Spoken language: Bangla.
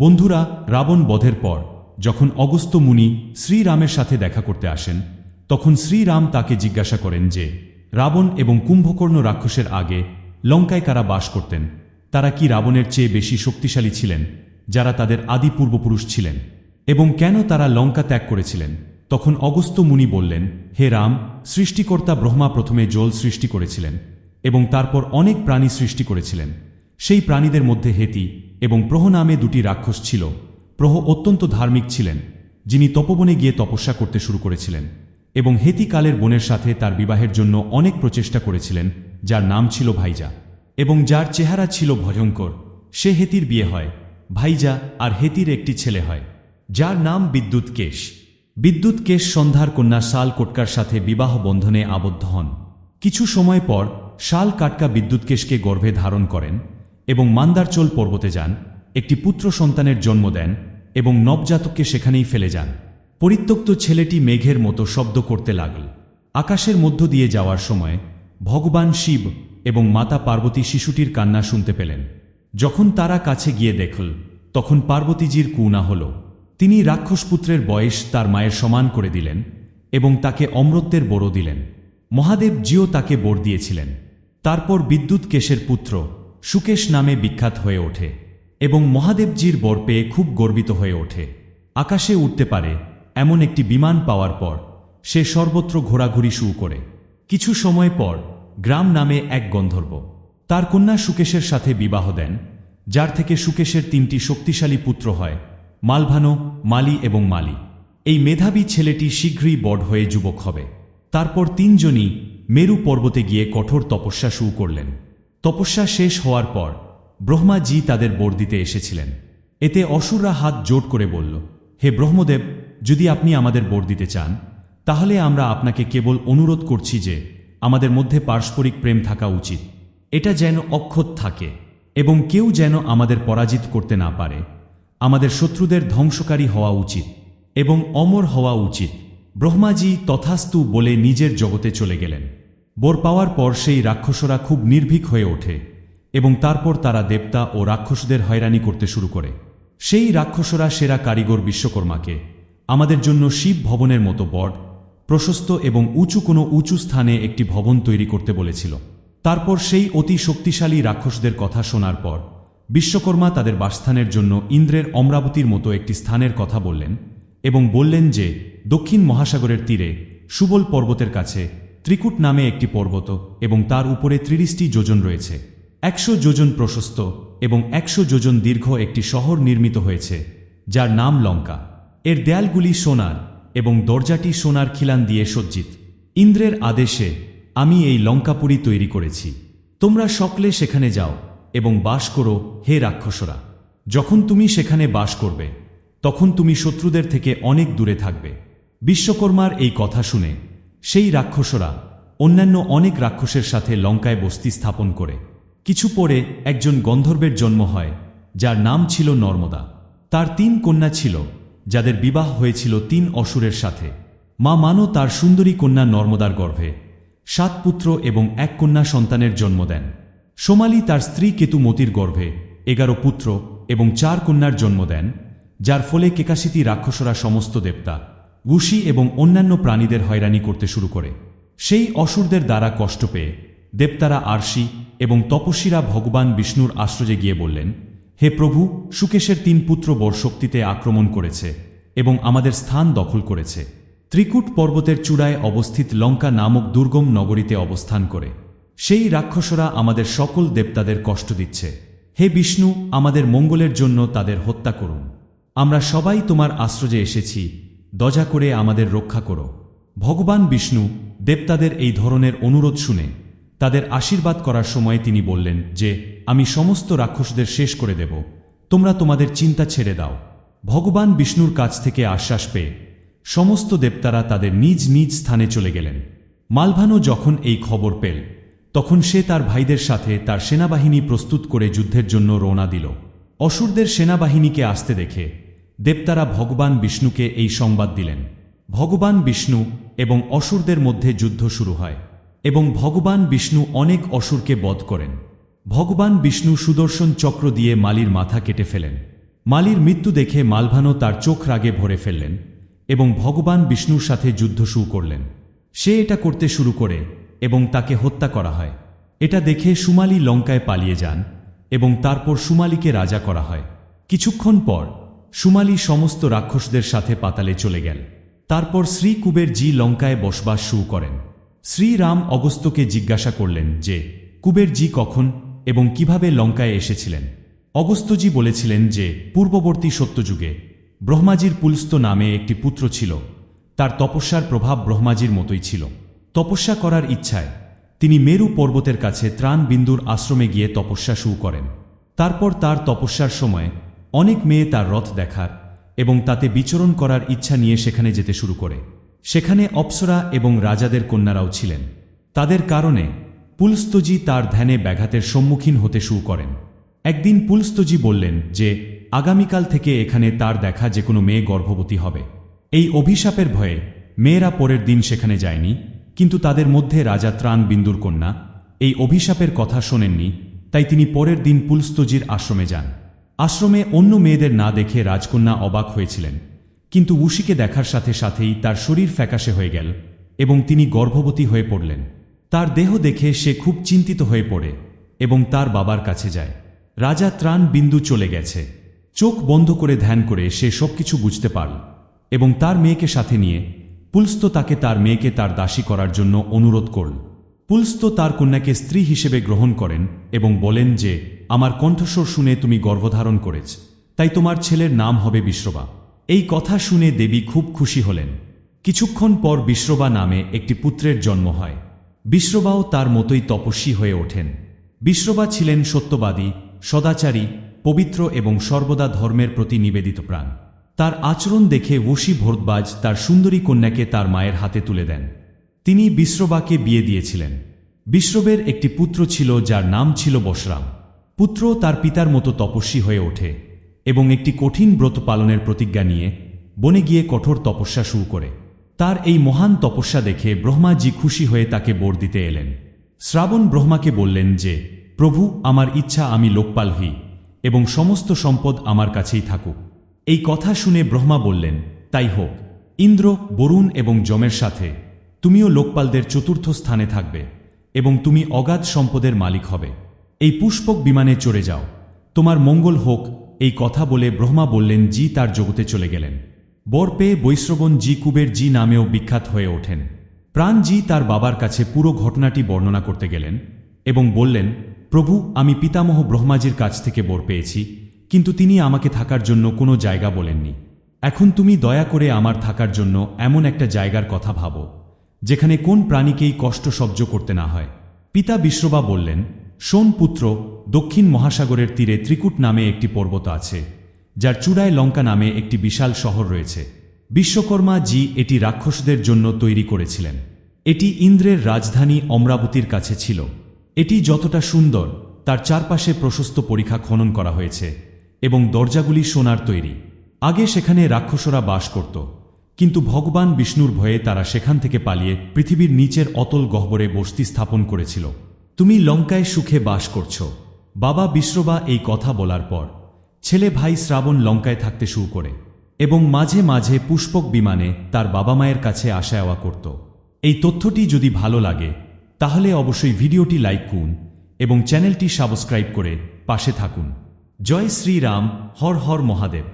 বন্ধুরা, রাবণ বধের পর, যখন অগস্ত্য মুনি শ্রীরামের সাথে দেখা করতে আসেন, তখন শ্রীরাম তাকে জিজ্ঞাসা করেন যে, রাবণ এবং কুম্ভকর্ণ রাক্ষসের আগে লঙ্কায় কারা বাস করতেন? তারা কি রাবণের চেয়ে বেশি শক্তিশালী ছিলেন, যারা তাদের আদি পূর্বপুরুষ ছিলেন? এবং কেন তারা লঙ্কা ত্যাগ করেছিলেন? তখন অগস্ত্য মুনি বললেন, হে রাম, সৃষ্টিকর্তা ব্রহ্মা প্রথমে জল সৃষ্টি করেছিলেন এবং তারপর অনেক প্রাণী সৃষ্টি করেছিলেন। সেই প্রাণীদের মধ্যে হেতি এবং প্রহ নামে দুটি রাক্ষস ছিল। প্রহ অত্যন্ত ধার্মিক ছিলেন, যিনি তপবনে গিয়ে তপস্যা করতে শুরু করেছিলেন এবং হেতিকালের বোনের সাথে তার বিবাহের জন্য অনেক প্রচেষ্টা করেছিলেন, যার নাম ছিল ভাইজা। এবং যার চেহারা ছিল ভয়ঙ্কর, সে হেতির বিয়ে হয়, ভাইজা আর হেতির একটি ছেলে হয়, যার নাম বিদ্যুৎ কেশ। বিদ্যুৎ কেশ সন্ধ্যার কন্যা শাল কোটকার সাথে বিবাহ বন্ধনে আবদ্ধ হন। কিছু সময় পর শাল কাটকা বিদ্যুৎকেশকে গর্ভে ধারণ করেন এবং মান্দারচোল পর্বতে যান, একটি পুত্র সন্তানের জন্ম দেন এবং নবজাতককে সেখানেই ফেলে যান। পরিত্যক্ত ছেলেটি মেঘের মতো শব্দ করতে লাগল। আকাশের মধ্য দিয়ে যাওয়ার সময় ভগবান শিব এবং মাতা পার্বতী শিশুটির কান্না শুনতে পেলেন। যখন তারা কাছে গিয়ে দেখল, তখন পার্বতীজির কুনা হল। তিনি রাক্ষসপুত্রের বয়স তার মায়ের সমান করে দিলেন এবং তাকে অমরত্বের বড় দিলেন। মহাদেব জিও তাকে বর দিয়েছিলেন। তারপর বিদ্যুৎ কেশের পুত্র সুকেশ নামে বিখ্যাত হয়ে ওঠে এবং মহাদেবজির বর পেয়ে খুব গর্বিত হয়ে ওঠে। আকাশে উঠতে পারে এমন একটি বিমান পাওয়ার পর সে সর্বত্র ঘোরাঘুরি শুরু করে। কিছু সময় পর গ্রাম নামে এক গন্ধর্ব তার কন্যা সুকেশের সাথে বিবাহ দেন, যার থেকে সুকেশের তিনটি শক্তিশালী পুত্র হয়, মালভানো, মালি এবং মালি। এই মেধাবী ছেলেটি শীঘ্রই বড় হয়ে যুবক হবে। তারপর তিনজনই মেরু পর্বতে গিয়ে কঠোর তপস্যা শুরু করলেন। তপস্যা শেষ হওয়ার পর ব্রহ্মাজি তাদের বর দিতে এসেছিলেন। এতে অসুররা হাত জোট করে বলল, হে ব্রহ্মদেব, যদি আপনি আমাদের বর দিতে চান, তাহলে আমরা আপনাকে কেবল অনুরোধ করছি যে আমাদের মধ্যে পারস্পরিক প্রেম থাকা উচিত। এটা যেন অক্ষত থাকে এবং কেউ যেন আমাদের পরাজিত করতে না পারে। আমাদের শত্রুদের ধ্বংসকারী হওয়া উচিত এবং অমর হওয়া উচিত। ব্রহ্মাজি তথাস্তু বলে নিজের জগতে চলে গেলেন। বর পাওয়ার পর সেই রাক্ষসরা খুব নির্ভীক হয়ে ওঠে, এবং তারপর তারা দেবতা ও রাক্ষসদের হয়রানি করতে শুরু করে। সেই রাক্ষসরা সেরা কারিগর বিশ্বকর্মাকে, আমাদের জন্য শিব ভবনের মতো বট, প্রশস্ত এবং উঁচু কোনো উঁচু স্থানে একটি ভবন তৈরি করতে বলেছিল। তারপর সেই অতি শক্তিশালী রাক্ষসদের কথা শোনার পর, বিশ্বকর্মা তাদের বাসস্থানের জন্য ইন্দ্রের অমরাবতীর মতো একটি স্থানের কথা বললেন এবং বললেন যে, দক্ষিণ মহাসাগরের তীরে সুবল পর্বতের কাছে ত্রিকুট নামে একটি পর্বত এবং তার উপরে ত্রিশটি যোজন রয়েছে। একশো যোজন প্রশস্ত এবং একশো যোজন দীর্ঘ একটি শহর নির্মিত হয়েছে, যার নাম লঙ্কা। এর দেয়ালগুলি সোনার এবং দরজাটি সোনার খিলান দিয়ে সজ্জিত। ইন্দ্রের আদেশে, আমি এই লঙ্কাপুরী তৈরি করেছি। তোমরা সকলে সেখানে যাও এবং বাস করো, হে রাক্ষসরা। যখন তুমি সেখানে বাস করবে, তখন তুমি শত্রুদের থেকে অনেক দূরে থাকবে। বিশ্বকর্মার এই কথা শুনে সেই রাক্ষসরা অন্যান্য অনেক রাক্ষসের সাথে লঙ্কায় বস্তি স্থাপন করে। কিছু পরে একজন গন্ধর্বের জন্ম হয়, যার নাম ছিল নর্মদা। তার তিন কন্যা ছিল, যাদের বিবাহ হয়েছিল তিন অসুরের সাথে। মা মানো তার সুন্দরী কন্যা নর্মদার গর্ভে। সাত পুত্র এবং এক কন্যা সন্তানের জন্ম দেন। সোমালি তার স্ত্রী কেতুমতির গর্ভে এগারো পুত্র এবং চার কন্যার জন্ম দেন, যার ফলে কেকাশিতি রাক্ষসরা সমস্ত দেবতা গুশি এবং অন্যান্য প্রাণীদের হয়রানি করতে শুরু করে। সেই অসুরদের দ্বারা কষ্ট পেয়ে দেবতারা আরশি এবং তপস্বীরা ভগবান বিষ্ণুর আশ্রয়ে গিয়ে বললেন, হে প্রভু, সুকেশের তিন পুত্র বর শক্তিতে আক্রমণ করেছে এবং আমাদের স্থান দখল করেছে। ত্রিকুট পর্বতের চূড়ায় অবস্থিত লঙ্কা নামক দুর্গম নগরীতে অবস্থান করে। সেই রাক্ষসরা আমাদের সকল দেবতাদের কষ্ট দিচ্ছে। হে বিষ্ণু, আমাদের মঙ্গলের জন্য তাদের হত্যা করুন। আমরা সবাই তোমার আশ্রয়ে এসেছি দজা করে আমাদের রক্ষা করো। ভগবান বিষ্ণু দেবতাদের এই ধরনের অনুরোধ শুনে তাদের আশীর্বাদ করার সময় তিনি বললেন যে, আমি সমস্ত রাক্ষসদের শেষ করে দেব। তোমরা তোমাদের চিন্তা ছেড়ে দাও। ভগবান বিষ্ণুর কাছ থেকে আশ্বাস পেয়ে সমস্ত দেবতারা তাদের নিজ নিজ স্থানে চলে গেলেন। মালভানো যখন এই খবর পেল, তখন সে তার ভাইদের সাথে তার সেনাবাহিনী প্রস্তুত করে যুদ্ধের জন্য রওনা দিল। অসুরদের সেনাবাহিনীকে আসতে দেখে দেবতারা ভগবান বিষ্ণুকে এই সংবাদ দিলেন। ভগবান বিষ্ণু এবং অসুরদের মধ্যে যুদ্ধ শুরু হয় এবং ভগবান বিষ্ণু অনেক অসুরকে বধ করেন। ভগবান বিষ্ণু সুদর্শন চক্র দিয়ে মালির মাথা কেটে ফেলেন। মালির মৃত্যু দেখে মালভানো তার চোখ রাগে ভরে ফেললেন এবং ভগবান বিষ্ণুর সাথে যুদ্ধ শুরু করলেন। সে এটা করতে শুরু করে এবং তাকে হত্যা করা হয়। এটা দেখে সুমালি লঙ্কায় পালিয়ে যান এবং তারপর সুমালিকে রাজা করা হয়। কিছুক্ষণ পর সুমালি সমস্ত রাক্ষসদের সাথে পাতালে চলে গেল। তারপর শ্রী কুবের জি লঙ্কায় বসবাস শুরু করেন। শ্রীরাম অগস্ত্যকে জিজ্ঞাসা করলেন যে, কুবের জি কখন এবং কীভাবে লঙ্কায় এসেছিলেন? অগস্ত্যজি বলেছিলেন যে, পূর্ববর্তী সত্যযুগে ব্রহ্মাজির পুলস্ত নামে একটি পুত্র ছিল। তার তপস্যার প্রভাব ব্রহ্মাজির মতোই ছিল। তপস্যা করার ইচ্ছায় তিনি মেরু পর্বতের কাছে ত্রাণ বিন্দুর আশ্রমে গিয়ে তপস্যা শুরু করেন। তারপর তার তপস্যার সময় অনেক মেয়ে তার রথ দেখার এবং তাতে বিচরণ করার ইচ্ছা নিয়ে সেখানে যেতে শুরু করে। সেখানে অপ্সরা এবং রাজাদের কন্যারাও ছিলেন। তাদের কারণে পুলস্তজি তার ধ্যানে ব্যাঘাতের সম্মুখীন হতে শুরু করেন। একদিন পুলস্তজি বললেন যে, আগামীকাল থেকে এখানে তার দেখা যে কোনো মেয়ে গর্ভবতী হবে। এই অভিশাপের ভয়ে মেয়েরা পরের দিন সেখানে যায়নি, কিন্তু তাদের মধ্যে রাজা ত্রাণ বিন্দুর কন্যা। এই অভিশাপের কথা শোনেননি, তাই তিনি পরের দিন পুলস্তজির আশ্রমে যান। আশ্রমে অন্য মেয়েদের না দেখে রাজকন্যা অবাক হয়েছিলেন। কিন্তু উশিকে দেখার সাথে সাথেই তার শরীর ফ্যাকাশে হয়ে গেল এবং তিনি গর্ভবতী হয়ে পড়লেন। তার দেহ দেখে সে খুব চিন্তিত হয়ে পড়ে এবং তার বাবার কাছে যায়। রাজা ত্রাণ বিন্দু চলে গেছে। চোখ বন্ধ করে ধ্যান করে সে সবকিছু বুঝতে পারল এবং তার মেয়েকে সাথে নিয়ে পুলস্ত তাকে তার মেয়েকে তার দাসী করার জন্য অনুরোধ করল। পুলস্ত তার কন্যাকে স্ত্রী হিসেবে গ্রহণ করেন এবং বলেন যে আমার কণ্ঠস্বর শুনে তুমি গর্ভধারণ করেছ, তাই তোমার ছেলের নাম হবে বিশ্ববা। এই কথা শুনে দেবী খুব খুশি হলেন। কিছুক্ষণ পর বিশ্ববা নামে একটি পুত্রের জন্ম হয়। বিশ্ববাও তার মতোই তপস্বী হয়ে ওঠেন। বিশ্ববা ছিলেন সত্যবাদী, সদাচারী, পবিত্র এবং সর্বদা ধর্মের প্রতি নিবেদিত প্রাণ। তার আচরণ দেখে ওশি ভোরতবাজ তার সুন্দরী কন্যাকে তার মায়ের হাতে তুলে দেন। তিনি বিশ্ববাকে বিয়ে দিয়েছিলেন। বিশ্ববের একটি পুত্র ছিল যার নাম ছিল বসরাম। পুত্র তার পিতার মতো তপস্বী হয়ে ওঠে এবং একটি কঠিন ব্রত পালনের প্রতিজ্ঞা নিয়ে বনে গিয়ে কঠোর তপস্যা শুরু করে। তার এই মহান তপস্যা দেখে ব্রহ্মাজি খুশি হয়ে তাকে বর দিতে এলেন। শ্রাবণ ব্রহ্মাকে বললেন যে, প্রভু, আমার ইচ্ছা আমি লোকপাল হই এবং সমস্ত সম্পদ আমার কাছেই থাকুক। এই কথা শুনে ব্রহ্মা বললেন, তাই হোক, ইন্দ্র, বরুণ এবং যমের সাথে তুমিও লোকপালদের চতুর্থ স্থানে থাকবে এবং তুমি অগাধ সম্পদের মালিক হবে। এই পুষ্পক বিমানে চড়ে যাও। তোমার মঙ্গল হোক, এই কথা বলে ব্রহ্মা বললেন, জি তার জগতে চলে গেলেন। বর পেয়ে বৈশ্রবণ জি কুবের জি নামেও বিখ্যাত হয়ে ওঠেন। প্রাণ জি তার বাবার কাছে পুরো ঘটনাটি বর্ণনা করতে গেলেন এবং বললেন, প্রভু, আমি পিতামহ ব্রহ্মাজির কাছ থেকে বর পেয়েছি, কিন্তু তিনি আমাকে থাকার জন্য কোনো জায়গা বলেননি। এখন তুমি দয়া করে আমার থাকার জন্য এমন একটা জায়গার কথা ভাবো, যেখানে কোন প্রাণীকেই কষ্ট সহ্য করতে না হয়। পিতা বিশ্ববা বললেন সোন পুত্র দক্ষিণ মহাসাগরের তীরে ত্রিকুট নামে একটি পর্বত আছে, যার চূড়ায় লঙ্কা নামে একটি বিশাল শহর রয়েছে। বিশ্বকর্মা জি এটি রাক্ষসদের জন্য তৈরি করেছিলেন। এটি ইন্দ্রের রাজধানী অমরাবতীর কাছে ছিল। এটি যতটা সুন্দর, তার চারপাশে প্রশস্ত পরীক্ষা খনন করা হয়েছে এবং দরজাগুলি সোনার তৈরি। আগে সেখানে রাক্ষসরা বাস করত, কিন্তু ভগবান বিষ্ণুর ভয়ে তারা সেখান থেকে পালিয়ে পৃথিবীর নিচের অতল গহ্বরে বস্তি স্থাপন করেছিল। তুমি লঙ্কায় সুখে বাস করছ। বাবা বিশ্ববা এই কথা বলার পর, ছেলে ভাই শ্রাবণ লঙ্কায় থাকতে শুরু করে এবং মাঝে মাঝে পুষ্পক বিমানে তার বাবা মায়ের কাছে আসা যাওয়া করত। এই তথ্যটি যদি ভালো লাগে, তাহলে অবশ্যই ভিডিওটি লাইক করুন এবং চ্যানেলটি সাবস্ক্রাইব করে পাশে থাকুন। জয় শ্রীরাম, হর হর মহাদেব।